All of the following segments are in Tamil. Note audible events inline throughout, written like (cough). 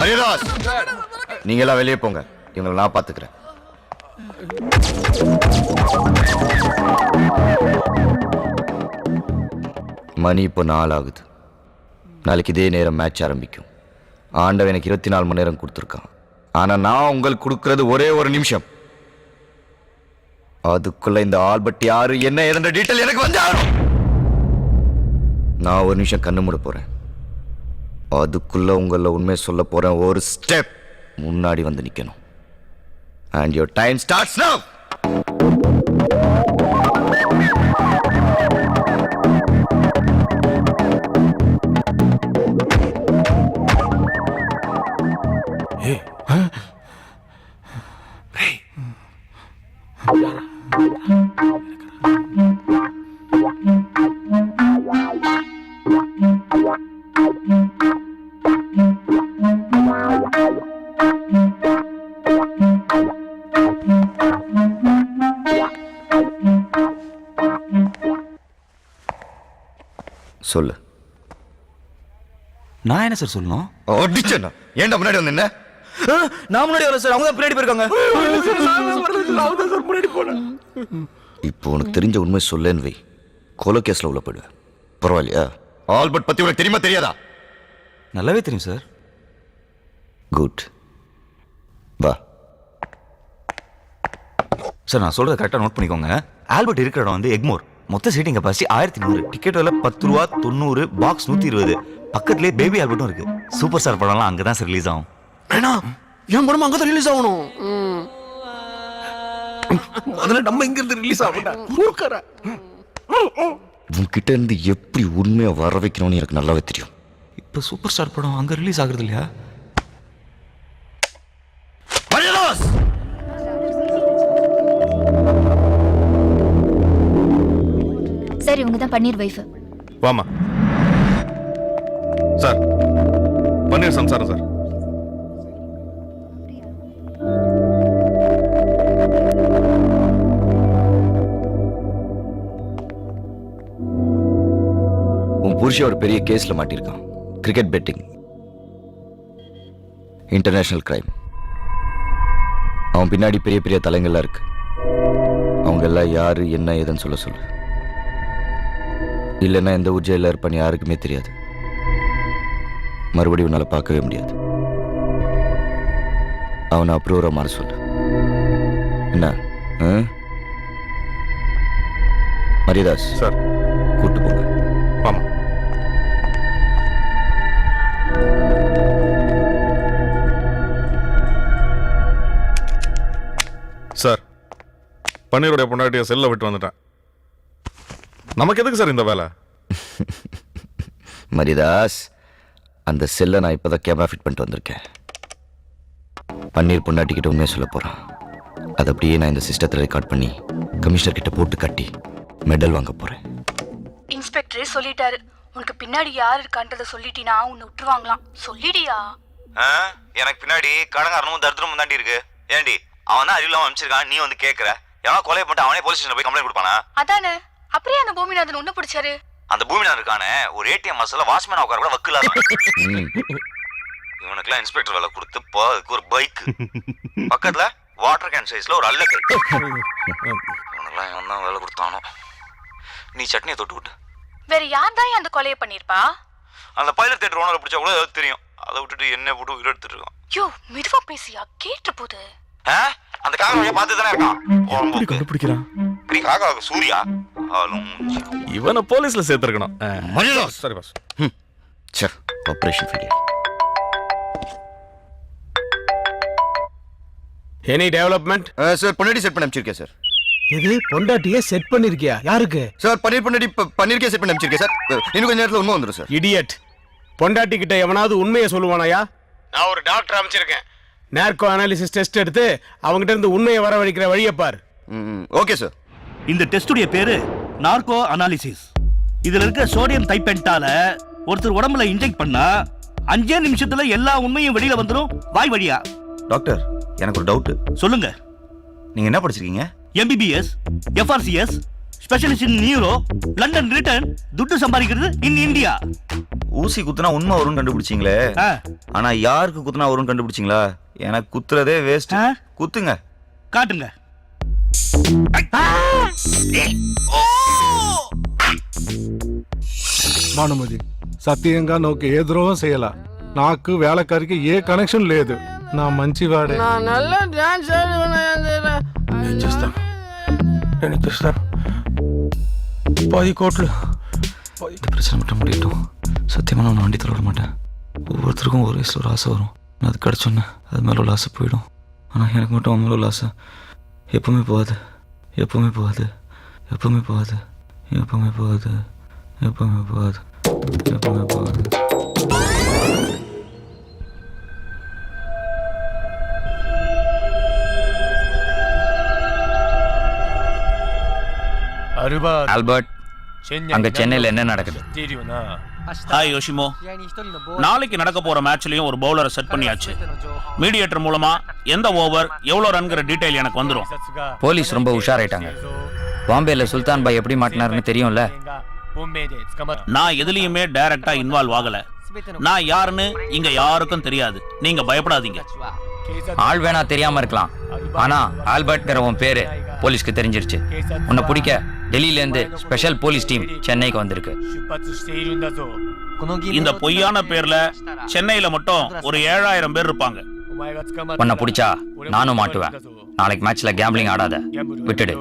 ஹரிதாஸ் நீங்க எல்லாம் வெளியே போங்க. இவங்களை நான் பாத்துக்கிறேன் மணி இப்போ நாள் ஆகுது நாளைக்கு இதே நேரம் மேட்ச் ஆரம்பிக்கும். ஆண்டவன் எனக்கு இருபத்தி நாலு மணி நேரம் கொடுத்துருக்கான். ஆனா நான் உங்களுக்கு கொடுக்கறது ஒரே ஒரு நிமிஷம். அதுக்குள்ள இந்த ஆல்பர்ட் யாரு? என்ன? இருந்த டீட்டெயில் எனக்கு வந்து ஆகணும். நான் ஒரு நிமிஷம் கண்ணு மூட போறேன். அதுக்குள்ள உங்கள உண்மை சொல்ல போறேன். ஒரு ஸ்டெப் முன்னாடி வந்து நிக்கணும். And your time starts now சொல்லு. நான் என்ன சார் சொல்லணும்? அடிச்சேன்னா ஏன்டா முன்னாடி வந்து என்ன நான் முன்னாடி வரேன் சார் அவங்க தான் பின்னாடி போயிருக்காங்க. இப்போ உனக்கு தெரிஞ்ச உண்மை சொல்லேன்னு வை. கொலை கேஸ்ல உள்ள போயிடுவேன். பரவாயில்லையா? ஆல்பர்ட் பத்தி உனக்கு தெரியுமா தெரியாதா? நல்லாவே தெரியும் சார் குட் வா. சார் நான் சொல்றத கரெக்டாக நோட் பண்ணிக்கோங்க. ஆல்பர்ட் இருக்கிற இடம் வந்து எக்மோர். மொத்த சீட்டிங் கெப்பாசிட்டி ஆயிரத்தி நூறு. டிக்கெட் விலை பத்து ரூபா தொண்ணூறு பாக்ஸ் நூற்றி இருபது. பக்கத்துலேயே பேபி ஆல்பர்ட்டும் இருக்கு. சூப்பர் ஸ்டார் படம்லாம் அங்கே தான் சார் ரிலீஸ் ஆகும். வேணா என் படம் அங்கதான் ரிலீஸ் ஆகணும். முதல்ல நம்ம இங்க இருந்து ரிலீஸ் ஆகணும் ஊர்க்கார உன்கிட்ட இருந்து எப்படி உண்மையை வர வைக்கணும்னு எனக்கு நல்லாவே தெரியும். இப்போ சூப்பர் ஸ்டார் படம் அங்கே ரிலீஸ் ஆகுறது இல்லையா? சார் இவங்க தான் பன்னீர் வைஃப். வாமா சார் பன்னீர் சம்சாரம் சார். உன் புருஷன் ஒரு பெரிய கேஸ்ல மாட்டியிருக்கான். கிரிக்கெட் பெட்டிங் இன்டர்நேஷனல் கிரைம் அவன் பின்னாடி பெரிய பெரிய தலைங்கள்லாம் இருக்கு. அவங்க எல்லாம் யாரு என்ன ஏதுன்னு சொல்ல சொல்லு. இல்லைன்னா எந்த ஊர் ஜெயிலில் இருப்பான்னு யாருக்குமே தெரியாது. மறுபடியும் உன்னால பார்க்கவே முடியாது. அவனை அப்ரூவராக மாற சொல்லு. என்ன? மரியதாஸ். சார். கூட்டு போங்க. வாமா சார் பன்னீருடைய பொண்டாட்டிய செல்ல விட்டு வந்துட்டேன். நமக்கு எதுக்கு சார் இந்த வேலை? மரிதாஸ் அந்த செல்லை நான் இப்போதான் கேமரா ஃபிட் பண்ணிட்டு வந்திருக்கேன். பன்னீர் பொண்டாட்டிக்கிட்ட உண்மையை சொல்ல போகிறான் அதை அப்படியே நான் இந்த சிஸ்டத்தில் ரெக்கார்ட் பண்ணி கமிஷனர் கிட்ட போட்டு கட்டி மெடல் வாங்க போகிறேன் இன்ஸ்பெக்டரே சொல்லிட்டாரு. உனக்கு பின்னாடி யார் இருக்கான்றத சொல்லிட்டினா உன்னை விட்டுருவாங்களாம். சொல்லிடியா? எனக்கு பின்னாடி கடங்காரனும் தரித்திரமும் தாண்டி இருக்கு. ஏண்டி அவன் தான் அறிவில்லாம அனுப்பிச்சிருக்கான் நீ வந்து கேட்குற எவனா கொலை பண்ணிட்டு அவனே போலீஸ் ஸ்டேஷன் போய் கம்ப்ளைண்ட் கொடுப்பானா? அதானே? அப்படியே அந்த பூமிநாதன் உன்ன பிடிச்சாரு? அந்த பூமிநாதன் இருக்கானே ஒரு ஏடிஎம் மசாலா வாட்ச்மேன் உட்கார கூட வக்கு ம். இவனுக்குலாம் இன்ஸ்பெக்டர் வேலை கொடுத்து போ அதுக்கு ஒரு பைக். பக்கத்துல வாட்டர் கேன் சைஸ்ல ஒரு அல்லக்கை. இவனுக்குலாம் இவன் தான் வேலை கொடுத்தானோ? நீ சட்னியை தொட்டு விட்டு. வேற யார் தான் அந்த கொலையை பண்ணிருப்பா அந்த பைலட் தேட்டர் ஓனரை பிடிச்சா கூட ஏதாவது தெரியும். அதை விட்டுட்டு என்ன போட்டு உயிர் எடுத்துட்டு இருக்கான். யோ மெதுவா பேசியா? கேட்டு போது ஆ? அந்த வழியா பார்த்து தானே இருக்கான். எப்படி கண்டுபிடிக்கிறான்? நீ காக்கா சூர்யா? ஆளும். இவனை போலீஸ்ல சேர்த்திருக்கணும். சரி பாஸ் சே operation failure any development sir பொன்னாடி set பண்ணி அமைச்சிருக்கேன் சார். இது பொண்டாட்டிய செட் பண்ணிருக்கியா? யாருக்கு? சார் பன்னீர் பொன்னாடி ப- பன்னீருக்கே செட் பண்ணி அமைச்சிருக்கேன் சார். இன்னும் கொஞ்சம் நேரத்தில் உண்மை வந்துடும் சார். இடியட் பொண்டாட்டி கிட்ட எவனாவது உண்மையை சொல்லுவானாயா? நான் ஒரு டாக்டர் அமைச்சிருக்கேன் நேர்கோ அனாலிசிஸ் டெஸ்ட் எடுத்து அவங்ககிட்ட இருந்து உண்மையை வரவழைக்கிற வழியை பார். ம். Okay sir. இந்த டெஸ்டுடைய பேரு நார்கோ அனாலிசிஸ். இதுல இருக்க சோடியம் தைப்பென்டால ஒருத்தர் உடம்புல இன்ஜெக்ட் பண்ணா அஞ்சே நிமிஷத்துல எல்லா உண்மையும் வெளியில வந்துரும் வாய் வழியா. டாக்டர் எனக்கு ஒரு டவுட் சொல்லுங்க. நீங்க என்ன படிச்சிருக்கீங்க? MBBS FRCS specialist in neuro London return துட்டு சம்பாதிக்கிறது இன் இந்தியா ஊசி குத்துனா உண்மை வரும்னு கண்டுபிடிச்சிங்களே. ஆனா யாருக்கு குத்துனா வரும்னு கண்டுபிடிச்சிங்களா? எனக்கு குத்துறதே வேஸ்ட்? குத்துங்க. காட்டுங்க. భానుమతి సత్యంగా నాకు ఏ ద్రోహం చేయాల నాకు వేళకారికి ఏ కనెక్షన్ లేదు నా మంచివాడే నేను చేస్తాను నేను చేస్తాను పది కోట్లు இந்த பிரச்சனை மட்டும் முடியட்டும் சத்தியமாக நான் வண்டி தர விட மாட்டேன் ஒவ்வொருத்தருக்கும் ஒரு வயசில் ஒரு ஆசை வரும் நான் அது கிடச்சோன்னே அது மேலே உள்ள ஆசை போயிடும் ஆனால் எனக்கு மட்டும் அவன் மேலே உள்ள ஆசை எப்பவுமே போகாது. எப்பவுமே போகாது. எப்பவுமே போகாது. எப்பவுமே போகாது. எப்பவுமே போகாது. எப்பவுமே போகாது. ஆல்பர்ட் அங்க சென்னையில் என்ன நடக்குது? ஹாய் யோஷிமோ நாளைக்கு நடக்க போற மேட்ச்லயும் ஒரு பவுலரை செட் பண்ணியாச்சு. மீடியேட்டர் மூலமா எந்த ஓவர் எவ்வளவு ரன்கிற டீடைல் எனக்கு வந்துரும். போலீஸ் ரொம்ப உஷாராயிட்டாங்க. பாம்பேல சுல்தான் பாய் எப்படி மாட்டினாருன்னு தெரியும்ல? நான் எதுலயுமே டைரக்டா இன்வால்வ் ஆகல. நான் யாருன்னு இங்க யாருக்கும் தெரியாது. நீங்க பயப்படாதீங்க. ஆள் வேணா தெரியாம இருக்கலாம். ஆனா ஆல்பர்ட்ங்கிற உன் பேரு போலீஸ்க்கு தெரிஞ்சிருச்சு. உன்னை பிடிக்க டெல்லியில இருந்து ஸ்பெஷல் போலீஸ் டீம் சென்னைக்கு வந்திருக்கு. இந்த பொய்யான பேர்ல சென்னையில மட்டும் ஒரு ஏழாயிரம் பேர் இருப்பாங்க. உன்னை பிடிச்சா நானும் மாட்டுவேன். நாளைக்கு மேட்ச்ல கேம்பிளிங் ஆடாத. விட்டுடு.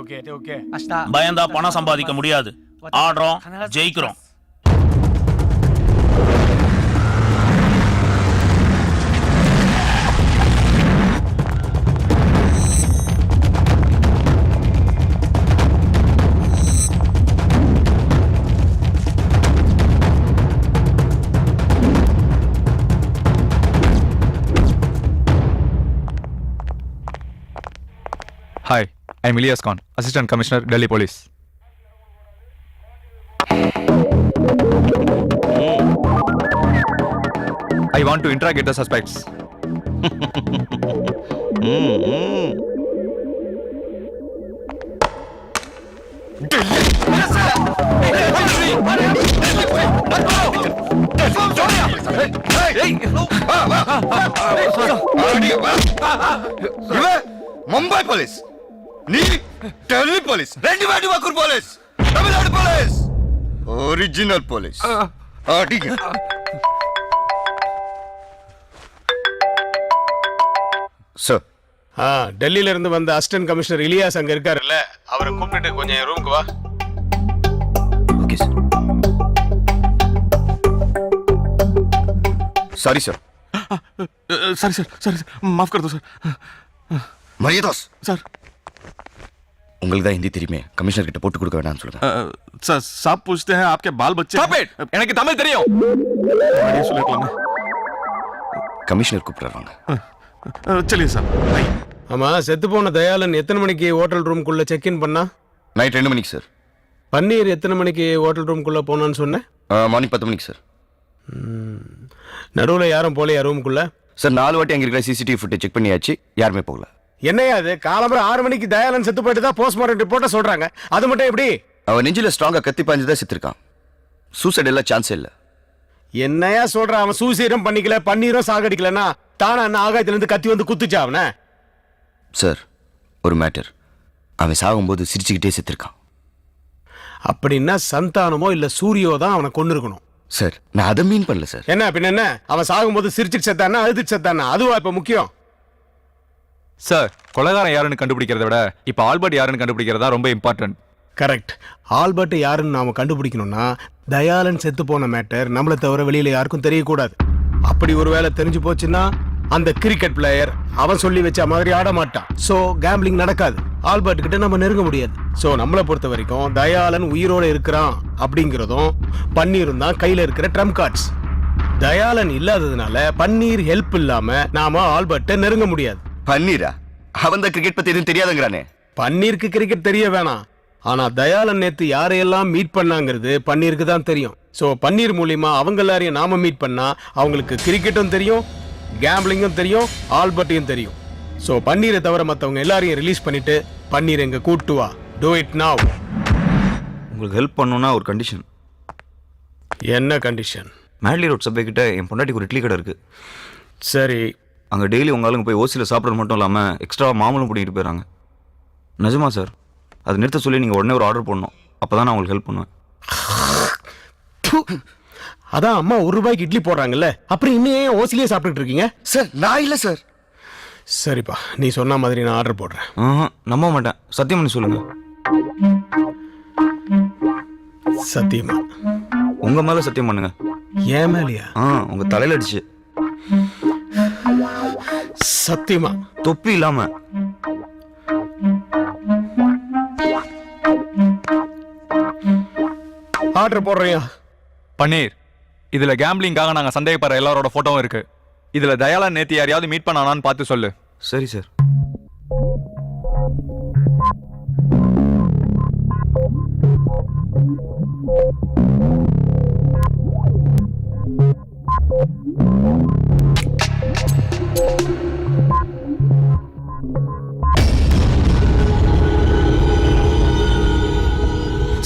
பயந்தா பணம் சம்பாதிக்க முடியாது. ஆடுறோம் ஜெயிக்கிறோம். Hi I'm Ilyas Khan assistant commissioner Delhi police I want to interrogate the suspects Mumbai police நீ டெல்லி போலீஸ். ரெண்டு வாட்டி Vakkur police. Tamil Nadu police. Original police. அடிங்க. சார் ஆ டெல்லியில இருந்து வந்த அசிஸ்டன்ட் கமிஷனர் இலியாஸ் அங்க இருக்காருல்ல. அவரை கூப்பிட்டு கொஞ்சம் என் ரூமுக்கு வா. Okay sir sorry sir sorry sir sorry sir Maaf கர் சார் மரியதாஸ் சார். உங்களுக்கு தான் ஹிந்தி தெரியுமே கமிஷனர் கிட்ட போட்டு கொடுக்க வேணாம்னு சொல்லுங்க सर साहब पूछते हैं आपके बाल बच्चे Stop it! எனக்கு தமிழ் தெரியும் बढ़िया सुलेखला கமிஷனர் கூப்பிடுறாங்க चलिए साहब आइए ஆமா செத்து போன தயாளன் எத்தனை மணிக்கு ஹோட்டல் ரூம்குள்ள செக் இன் பண்ணா நைட் ரெண்டு மணிக்கு சார் பன்னீர் எத்தனை மணிக்கு ஹோட்டல் ரூம்குள்ள போனான்னு சொன்னேன் மார்னிங் பத்து மணிக்கு சார் நடுவுல யாரும் போலையா ரூமுக்குள்ள சார் நாலு வாட்டி அங்கே இருக்கிற சிசிடிவி ஃபுட்டேஜ் செக் பண்ணியாச்சு யாருமே போகல என்னையா அது காலம்பரம் ஆறு மணிக்கு தயாளன் செத்து போயிட்டு தான் போஸ்ட்மார்ட்டம் ரிப்போர்ட்டை சொல்றாங்க. அது மட்டும் எப்படி? அவன் நெஞ்சில ஸ்ட்ராங்கா கத்தி பாஞ்சு தான் செத்துருக்கான். சூசைட் எல்லாம் சான்ஸே இல்லை. என்னையா சொல்ற? அவன் சூசைடும் பண்ணிக்கல பன்னீரும் சாகடிக்கலன்னா தானா என்ன ஆகாயத்துல இருந்து கத்தி வந்து குத்துச்சா அவனை? சார் ஒரு மேட்டர் அவன் சாகும்போது சிரிச்சுக்கிட்டே செத்துருக்கான். அப்படின்னா சந்தானமோ இல்ல சூரியோ தான் அவனை கொண்டு இருக்கணும் சார் நான் அதை மீன் பண்ணல சார் என்ன பின்ன என்ன? அவன் சாகும்போது சிரிச்சிட்டு செத்தானா அழுதுட்டு செத்தானா அதுவா இப்ப முக்கியம்? சார் கொலகாரன் யாருன்னு கண்டுபிடிக்கிறத விட இப்போ ஆல்பர்ட் யாருன்னு கண்டுபிடிக்கிறதா ரொம்ப இம்பார்ட்டன்ட் கரெக்ட் ஆல்பர்ட் யாருன்னு நாம கண்டுபிடிக்கணும்னா தயாளன் செத்து போன மேட்டர் நம்மளை தவிர வெளியில யாருக்கும் தெரியக்கூடாது. அப்படி ஒருவேளை தெரிஞ்சு போச்சுன்னா அந்த கிரிக்கெட் பிளேயர் அவன் சொல்லி வச்ச மாதிரி ஆட மாட்டான். சோ கேம்பிளிங் நடக்காது. ஆல்பர்ட் கிட்ட நம்ம நெருங்க முடியாது. சோ நம்மளை பொறுத்த வரைக்கும் தயாளன் உயிரோட இருக்கிறான் அப்படிங்கிறதும் பன்னீரும் தான் கையில இருக்கிற ட்ரம் கார்ட்ஸ் தயாளன் இல்லாததுனால பன்னீர் ஹெல்ப் இல்லாம நாம ஆல்பர்ட்டை நெருங்க முடியாது. பன்னீரா? அவன் தான் கிரிக்கெட் பத்தி எதுவும் தெரியாதுங்கிறானே. பன்னீருக்கு கிரிக்கெட் தெரிய வேணாம். ஆனா தயாளன் நேத்து யாரையெல்லாம் மீட் பண்ணாங்கிறது பன்னீருக்கு தான் தெரியும். சோ பன்னீர் மூலியமா அவங்க எல்லாரையும் நாம மீட் பண்ணா அவங்களுக்கு கிரிக்கெட்டும் தெரியும் கேம்பிளிங்கும் தெரியும் ஆல்பர்ட்டையும் தெரியும். சோ பன்னீரை தவிர மத்தவங்க எல்லாரையும் ரிலீஸ் பண்ணிட்டு பன்னீர் எங்க கூட்டு வா. டூ இட் நாவ் உங்களுக்கு ஹெல்ப் பண்ணணும்னா ஒரு கண்டிஷன் என்ன கண்டிஷன் மேட்லி ரோட் சபை கிட்ட என் பொண்டாட்டிக்கு ஒரு இட்லி கடை இருக்குது சரி அங்கே டெய்லி உங்க ஆளுங்க போய் ஓசியில் சாப்பிட்றது மட்டும் இல்லாமல் எக்ஸ்ட்ரா மாமலும் பண்ணிட்டு போயிடறாங்க. நிஜமா சார் அது நிறுத்த சொல்லி நீங்கள் உடனே ஒரு ஆர்டர் பண்ணணும் அப்போ தான் நான் உங்களுக்கு ஹெல்ப் பண்ணுவேன். அதான் அம்மா ஒரு ரூபாய்க்கு இட்லி போடுறாங்கல்ல. அப்புறம் இன்னும் ஏன் ஓசிலேயே சாப்பிட்டுட்டு இருக்கீங்க? சார் நான் இல்லை சார் சரிப்பா நீ சொன்ன மாதிரி நான் ஆர்டர் போடுறேன். ஆஹா, நம்ப மாட்டேன். சத்தியம் பண்ணி சொல்லுங்கள் சத்தியமா? உங்கள் மேலே சத்தியம் பண்ணுங்க. ஏன் மேலையா? ஆ உங்கள் தலையில் அடிச்சு. சத்தியமா? தொப்பி இல்லாமல் ஆர்டர் போடுறியா? பன்னீர் இதுல கேம்பிளிங்காக நாங்க சந்தேகப்படுற எல்லாரோட போட்டோவும் இருக்கு. இதுல தயாளன் நேத்து யாரையாவது மீட் பண்ணானான்னு பார்த்து சொல்லு. சரி சார்.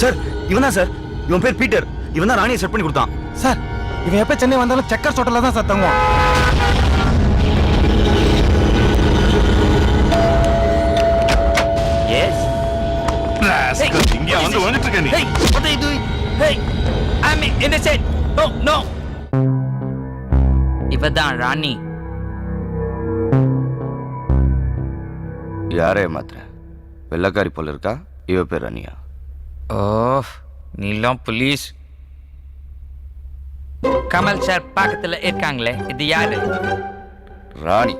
சார் இவன் தான் சார் இவன் பேர் பீட்டர் இவன் தான் ராணியை செட் பண்ணி கொடுத்தான். சார் இவன் எப்ப சென்னை வந்தாலும் செக்கர் ஹோட்டல்ல தான் சார் தங்குவான். இங்கே வந்து வந்துட்டு இருக்க நீ. Hey, what are you doing? Hey, I'm innocent. No, no. இவதான் ராணி. யாரே மாத்திர வெள்ளக்காரி போல இருக்கா? இவ பேர் அனியா ஓ நீலாம் போலீஸ். கமல் சார் பக்கத்துல இருக்காங்களே இது யாரு? ராணி.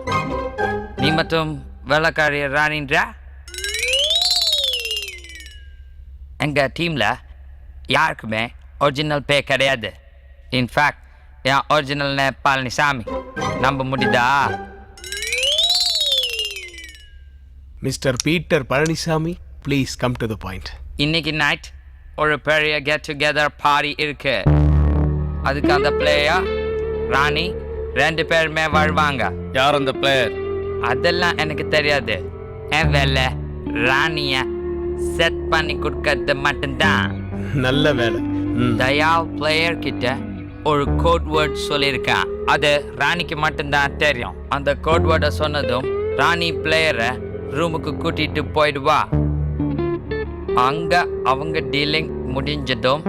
நீ மட்டும் வேலைக்காரி ராணின்றா? எங்க டீம்ல யாருக்குமே ஒரிஜினல் பே கிடையாது. இன்ஃபேக்ட் என் ஒரிஜினல் பழனிசாமி நம்ப முடியுதா? Mister Peter Palanisamy please come to the point இன்னைக்கு நைட் ஒரு பெரிய கெட் டுகெதர் பார்ட்டி இருக்கு அதுக்கு அந்த பிளேயர் ராணி ரெண்டு பேருமே வருவாங்க யார் அந்த பிளேயர் அதெல்லாம் எனக்கு தெரியாது என் வேலை ராணிய செட் பண்ணி கொடுக்கறது மட்டும்தான் நல்ல வேலை ம். தயால் பிளேயர் கிட்ட ஒரு கோட் வேர்ட் சொல்லியிருக்கான் அது ராணிக்கு மட்டும்தான் தெரியும் அந்த கோட் வேர்டை சொன்னதும் ராணி பிளேயரை ரூமுக்கு கூட்டிட்டு போயிடுவா அங்க அவங்க டீலிங் முடிஞ்சதும்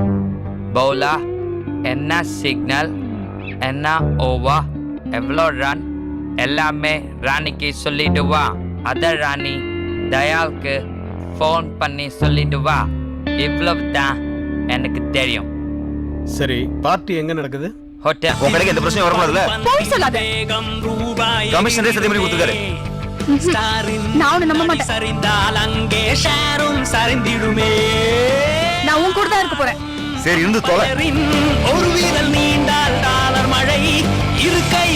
பவுலா என்ன சிக்னல் என்ன ஓவா எவ்வளோ ரன் எல்லாமே ராணிக்கு சொல்லிடுவா அத ராணி தயாளுக்கு ஃபோன் பண்ணி சொல்லிடுவா இவ்வளவு தான் எனக்கு தெரியும். சரி பார்ட்டி எங்க நடக்குது? ஹோட்டல் உன் கடைக்கு எந்த பிரச்சனையும் வரக்கூடாதுல்ல போய் சொல்லாத. கமிஷனரே சத்தியம் பண்ணி கொடுத்துருக்காரு. நான் நம்ப மாட்டேன். நான் உன் கூட தான் இருக்க போறேன். சரி இருந்து தொலை. ஒரு வீரல் நீண்டால் டாலர் மழை இருக்கை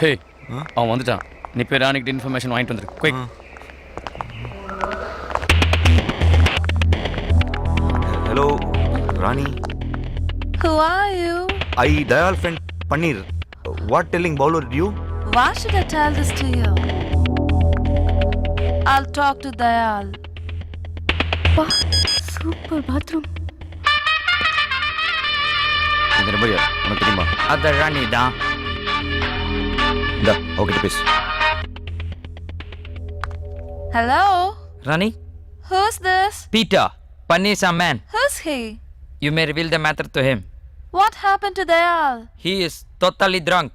ஹே அவன் வந்துட்டான். நீ போய் ராணிக்கிட்ட இன்ஃபர்மேஷன் வாங்கிட்டு வந்துரு. Quick hello Rani Who are you? I Dayal friend Panneer what telling bowler you Why should I tell this to you? I'll talk to Dayal. Super bathroom இந்த நம்பர் யார் உனக்கு தெரியுமா? அத ராணி தான் ఒకటి పిస్ hello Rani who's this Peter Panneer some man who's he you may reveal the matter to him what happen to Dayal He is totally drunk,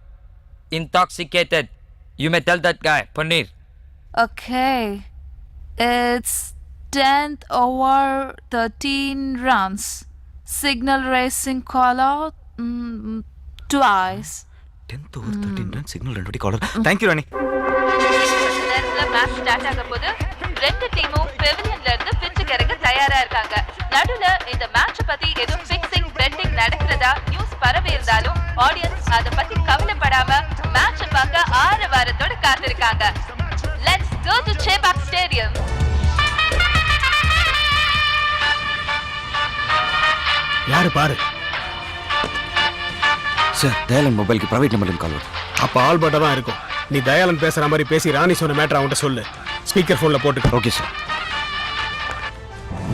intoxicated. You may tell that guy, Paneer. Okay. It's 10th over 13 runs. Signal racing call out mm, mm twice. Tenth over thirteen signal ரெண்டு வாட்டி காலர் தேங்க்யூ ராணி ஸ்டார்ட் ஆக போது ரெண்டு டீமும் பெவிலியன்ல இருந்து பிச்சுக்கு இறங்க தயாரா இருக்காங்க. நடுவுல இந்த மேட்ச் பத்தி எதுவும் பிக்சிங் பெட்டிங் நடக்கிறதா நியூஸ் பரவி இருந்தாலும் ஆடியன்ஸ் அத பத்தி கவலைப்படாம மேட்ச் பார்க்க ஆறு வாரத்தோட காத்திருக்காங்க. Let's go to Chepauk stadium யாரு பாரு? சார் தயாளன் மொபைலுக்கு ப்ரைவேட் நம்பர்லேருந்து கால் வருது. அப்ப ஆல்பர்ட்டா தான் இருக்கும். நீ தயாளன் பேசுற மாதிரி பேசி ராணி சொன்ன மேட்டர் அவன்கிட்ட சொல்லு. ஸ்பீக்கர் போன்ல போட்டுக்க. Okay sir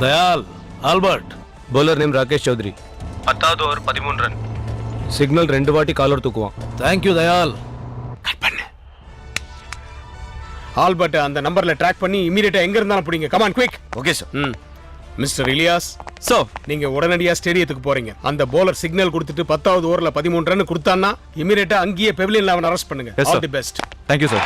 Dayal Albert. Bowler name Rakesh Chaudhary பத்தாவது ஓவர் பதிமூணு ரன் சிக்னல் ரெண்டு வாட்டி காலர் தூக்குவான். தேங்க்யூ தயால் ஆல்பர்ட் அந்த நம்பர்ல ட்ராக் பண்ணி இமீடியட்டா எங்க இருந்தாலும் பிடிங்க. Come on quick okay sir ம். மிஸ்டர் இலியாஸ். ஸோ நீங்க உடனடியா ஸ்டேடியத்துக்கு போறீங்க. அந்த போலர் சிக்னல் கொடுத்துட்டு பத்தாவது ஓவர்ல பதிமூணு ரன் கொடுத்தான்னா இமீடியட்டா அங்கேயே பெவிலியன்ல அவன் அரெஸ்ட் பண்ணுங்க. All. The best thank you sir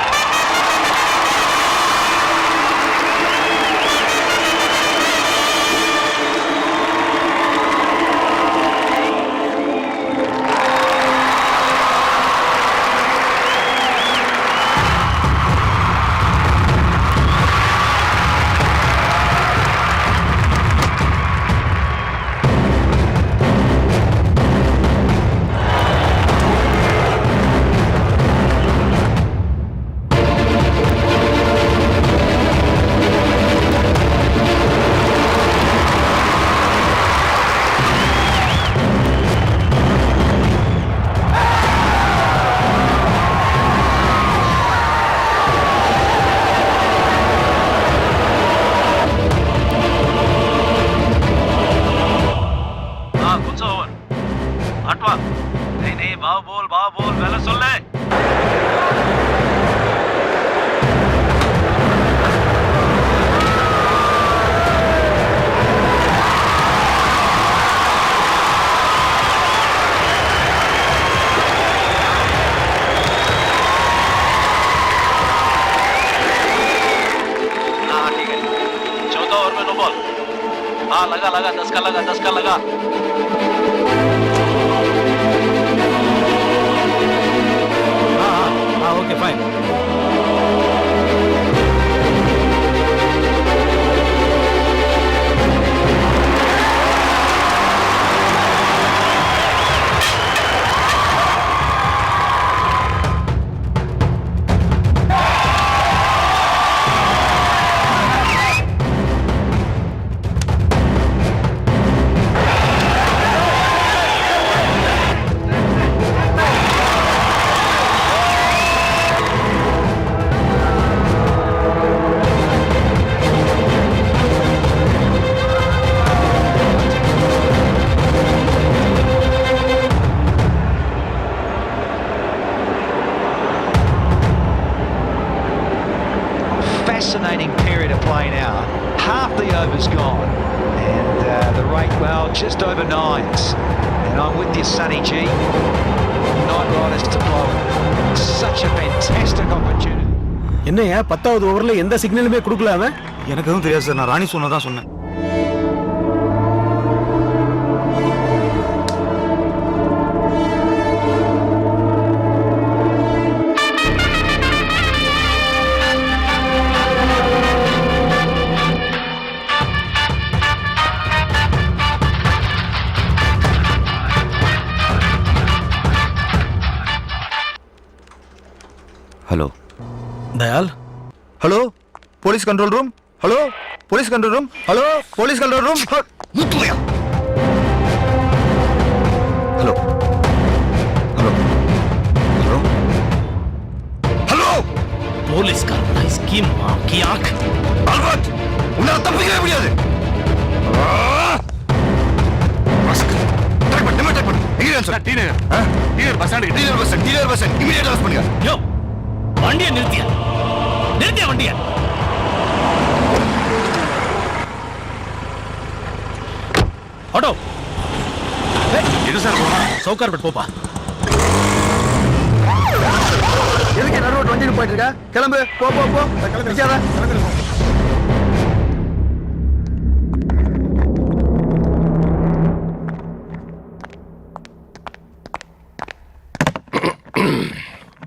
हाँ लगा लगा दस का लगा दस का लगा हाँ ओके फाइन என்னையா பத்தாவது ஓவர்ல எந்த சிக்னலுமே கொடுக்கல அவன்? எனக்கு எதுவும் தெரியாது சார். நான் ராணி சொன்னதான் சொன்னேன். Hello. Dayal? Hello police control room hello police control room hello police control room hello. Hello. Hello. Hello. போலீஸ்காரன் ஸ்கீம் கி ஆக். ஆல்பர்ட் உன்னால தப்பிக்கவே முடியாது. டீனர் பஸ் டீனர் பஸ் டீனர் பஸ் இமிடியேட் அரெஸ்ட் பண்ணுங்க. யோ வண்டியை நிறுத்தியா? நிறுத்தியா வண்டியை? ஆட்டோ எது சார் போனா சவுகார்பேட் போப்பா. எதுக்கு நடுவோட்டு வண்டியில் போயிட்டு இருக்க கிளம்பு. போ போ போ. நிக்காத.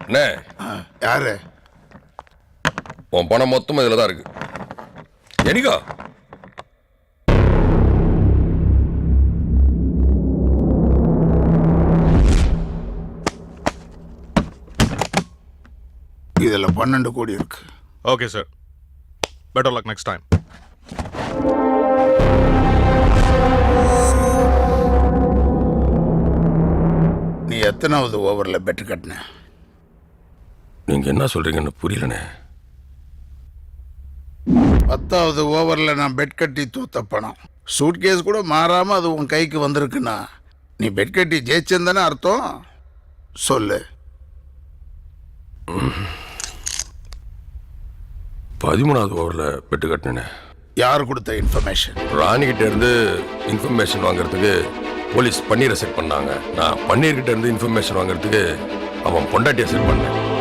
அண்ணே யாரு? உன் பணம் மொத்தம் இதில் தான் இருக்கு. எனிகா! இதுல பன்னெண்டு கோடி இருக்கு. Okay sir better luck next time எத்தனாவது ஓவர்ல பெட் கட்டின? நீங்க என்ன சொல்றீங்கன்னு புரியலண்ணே. பத்தாவது ஓவர்ல நான் பெட் கட்டி தூத்த பணம். சூட்கேஸ் கூட மாறாம அது உன் கைக்கு வந்திருக்குன்னா நீ பெட் கட்டி ஜெயிச்சேன்னு அர்த்தம்? சொல்லு. பதிமூணாவது ஓவர்ல பெட்டு கட்டினேன். யார் கொடுத்த இன்ஃபர்மேஷன்? ராணிகிட்ட இருந்து இன்ஃபர்மேஷன் வாங்குறதுக்கு போலீஸ் பன்னீரை செட் பண்ணாங்க. நான் பன்னீர்கிட்ட இருந்து இன்ஃபர்மேஷன் வாங்குறதுக்கு அவன் பொண்டாட்டியை செட் பண்ணேன்.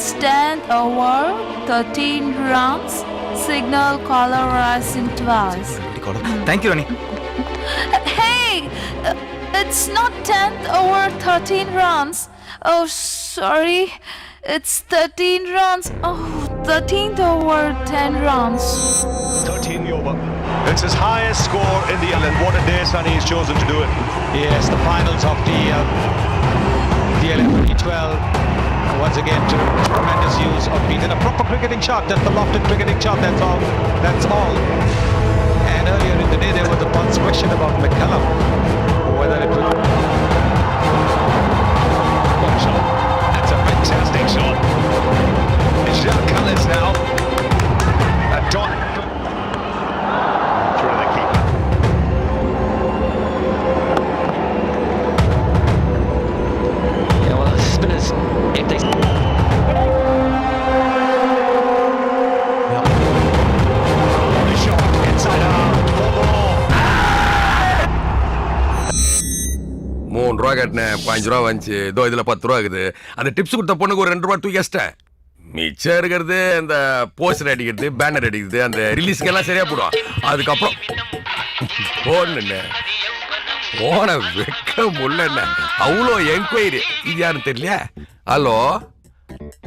stand over 13 rounds, signal caller us in twice. Thank you, Rani. hey, uh, it's not 10th over 13 rounds. Oh, sorry. It's 13 rounds. Oh, 13th over 10 rounds. 13 over. It's his highest score in the island. What a day Sunny has chosen to do it. Yes, the finals of the, uh, the 11 12 once again, to tremendous use of beat and a proper cricketing shot. Just a lofted cricketing shot. That's all. That's all. And earlier in the day, there was a once question about McCallum, whether it was. Shot. That's a fantastic shot. It's Jacques Cullis now. A dot. If they மூணு ரூபா கட்டினேன். பாஞ்சு ரூபா வந்துச்சு. இதோ இதில் பத்து ரூபா இருக்குது. அந்த டிப்ஸ் கொடுத்த பொண்ணுக்கு ஒரு ரெண்டு ரூபா தூக்கி வச்சிட்டேன் மிச்சம் இருக்கிறது இந்த போஸ்டர் அடிக்கிறது பேனர் அடிக்கிறது அந்த ரிலீஸ்க்கு எல்லாம் சரியா போடும். அதுக்கப்புறம் போன்னு போன வெக்க முடியல அவ்வளோ என்கொயரி. இது யாருன்னு தெரியல ஹலோ?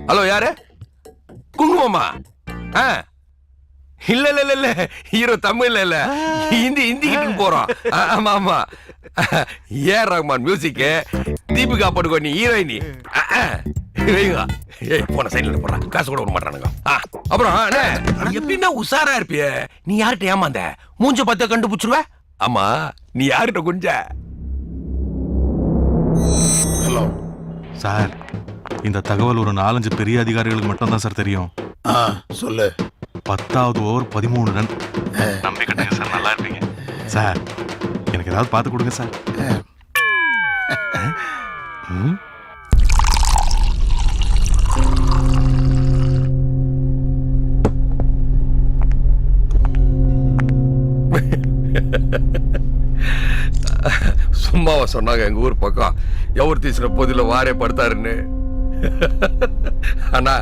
ஹலோ யாரு? குங்குமமா ஆ. இல்ல இல்ல இல்ல இல்ல. ஹீரோ தமிழ்ல இல்ல. ஹிந்தி ஹிந்தி கிட்ட போறோம் ஆமா ஆமா. ஏ. ரஹ்மான் மியூசிக் தீபிகா படுகோனி ஹீரோயினி. ஆ, ஆ. வைங்க ஏய் போன சைடுல போடுறான் காசு கூட விட மாட்டானுங்க. அப்புறம் நீ எப்படின்னா உஷாரா இருப்பிய. நீ யார்கிட்ட ஏமாந்த? மூஞ்ச பார்த்த கண்டுபிடிச்சிருவ? ஆமா நீ யார்கிட்ட குஞ்ச? ஹலோ சார் இந்த தகவல் ஒரு நாலஞ்சு பெரிய அதிகாரிகளுக்கு மட்டும் தான் சார் தெரியும். ஆ சொல்லு. பத்தாவது ஓவர் பதிமூணு ரன். நம்பிக்கிட்டேங்க சார் நல்லா இருப்பீங்க. சார் எனக்கு ஏதாவது பார்த்து கொடுங்க சார். சும்மாவா சொன்னாங்க எங்க ஊர் பக்கம். எவர் தீசுற பொதில வாரே படுத்தாருன்னு. ஆனா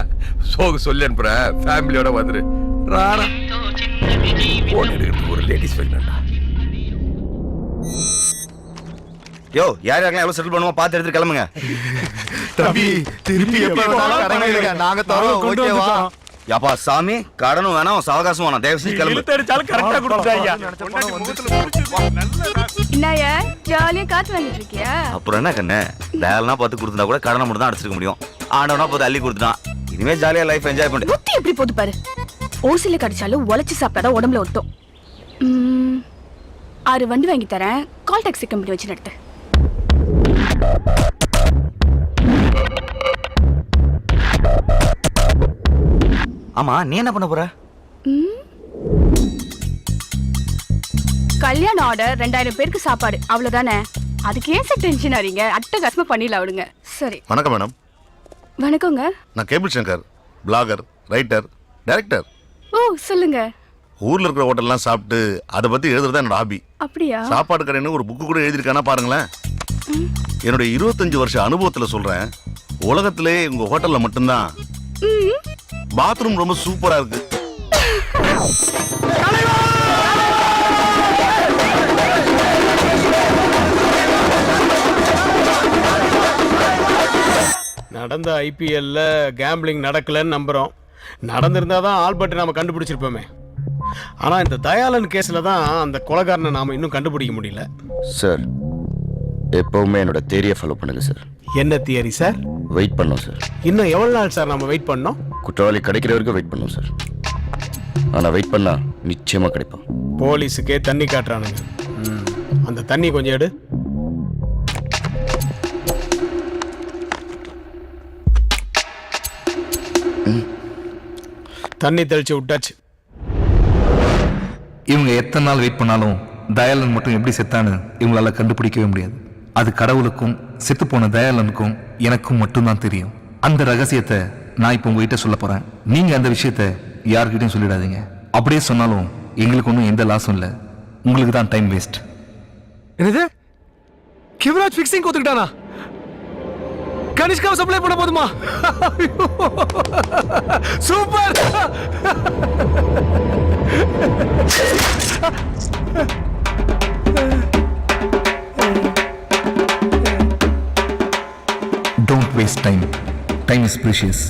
சோகு சொல்லி அனுப்புற. ஃபேமிலியோட வந்துரு. எடுக்கிறதுக்கு ஒரு லேடிஸ் வேணும்டா யோ யார் யாரெல்லாம் எவ்வளோ செட்டில் பண்ணுவோம் பார்த்து எடுத்து கிளம்புங்க. தம்பி திருப்பி எப்ப வேணாலும் கடன் கேளுங்க. நாங்க தரோம் ஓகேவா? யாப்பா சாமி கடனும் வேணாம் சாவகாசம் வேணாம். தயவு செஞ்சு கிளம்பு. கரெக்டா கொடுத்துட்டாங்க என்னைய ஜாலியா காத்து வாங்கிட்டு இருக்கியா? அப்புறம் என்ன கண்ணு? டயல்னா பார்த்து கொடுத்துட்டா கூட கடனை மட்டும் தான் அடிச்சிருக்க முடியும். ஆண்டவனா பார்த்து அள்ளி கொடுத்துட்டான். இனிமே ஜாலியா லைஃப் என்ஜாய் பண்ணு புத்தி எப்படி போது பாரு. ஓசில கடிச்சாலும் உழைச்சு சாப்பிட்டாதான் உடம்புல ஒட்டும். ம், ஆறு வண்டி வாங்கி தரேன். கால் டாக்ஸி கம்பெனி வச்சு நடத்து. ஆமா நீ என்ன பண்ண போற? கல்யாண ஆர்டர் ரெண்டாயிரம் பேருக்கு சாப்பாடு அவ்வளவுதானே? அதுக்கு ஏன் சார் டென்ஷன் ஆறீங்க? அட்டகாசமா பண்ணிடலாம் விடுங்க. சரி. வணக்கம் மேடம் வணக்கங்க. நான் cable Shankar blogger writer director ஓ சொல்லுங்க. ஊர்ல இருக்கிற ஹோட்டல்லாம் சாப்பிட்டு அதை பத்தி எழுதுறது என்னோட ஹாபி அப்படியா? சாப்பாடு கடைன்னு ஒரு புக்கு கூட எழுதியிருக்கானா பாருங்களேன். என்னுடைய இருபத்தஞ்சு வருஷ அனுபவத்துல சொல்றேன் உலகத்திலே உங்க ஹோட்டல்ல மட்டும்தான் பாத்ரூம் ரொம்ப சூப்பரா இருக்கு. நடந்த ஐபிஎல்ல கேம்பிளிங் நடக்கலன்னு நம்புறோம். நடந்திருந்தா தான் ஆல்பர்ட் நாம கண்டுபிடிச்சிருப்போமே. ஆனா இந்த தயாளன் கேஸ்ல தான் அந்த கொலைகாரனை நாம இன்னும் கண்டுபிடிக்க முடியல. சார் எப்பவுமே என்னோட தேரியை ஃபாலோ பண்ணுங்க சார் என்ன தியரி சார் வெயிட் பண்ணோம் சார் இன்னும் எவ்வளோ நாள் சார் நம்ம வெயிட் பண்ணோம்? குற்றவாளி கிடைக்கிற வரைக்கும் வெயிட் பண்ணோம் சார் ஆனால் வெயிட் பண்ணா நிச்சயமாக கிடைப்போம். போலீஸுக்கே தண்ணி காட்டுறானுங்க. ம், அந்த தண்ணி கொஞ்சம் எடு. தண்ணி தெளிச்சு விட்டாச்சு. இவங்க எத்தனை நாள் வெயிட் பண்ணாலும் தயாளன் மட்டும் எப்படி செத்தானு இவங்களால கண்டுபிடிக்கவே முடியாது. அது கடவுளுக்கும் செத்துப்போன தயாளனுக்கும் எனக்கும் மட்டும்தான் தெரியும். அந்த ரகசியத்தை நான் இப்போ உங்ககிட்ட சொல்ல போறேன். நீங்கள் அந்த விஷயத்த யார்கிட்டையும் சொல்லிடாதீங்க. அப்படியே சொன்னாலும் எங்களுக்கு ஒன்றும் எந்த லாஸும் இல்லை. உங்களுக்கு தான் டைம் வேஸ்ட். என்னது? கிவராஜ் ஃபிக்ஸிங் கொடுத்துக்கிட்டானா கனிஷ்காவை சப்ளை பண்ண போதுமா? (laughs) Super! (laughs) Don't waste time time is precious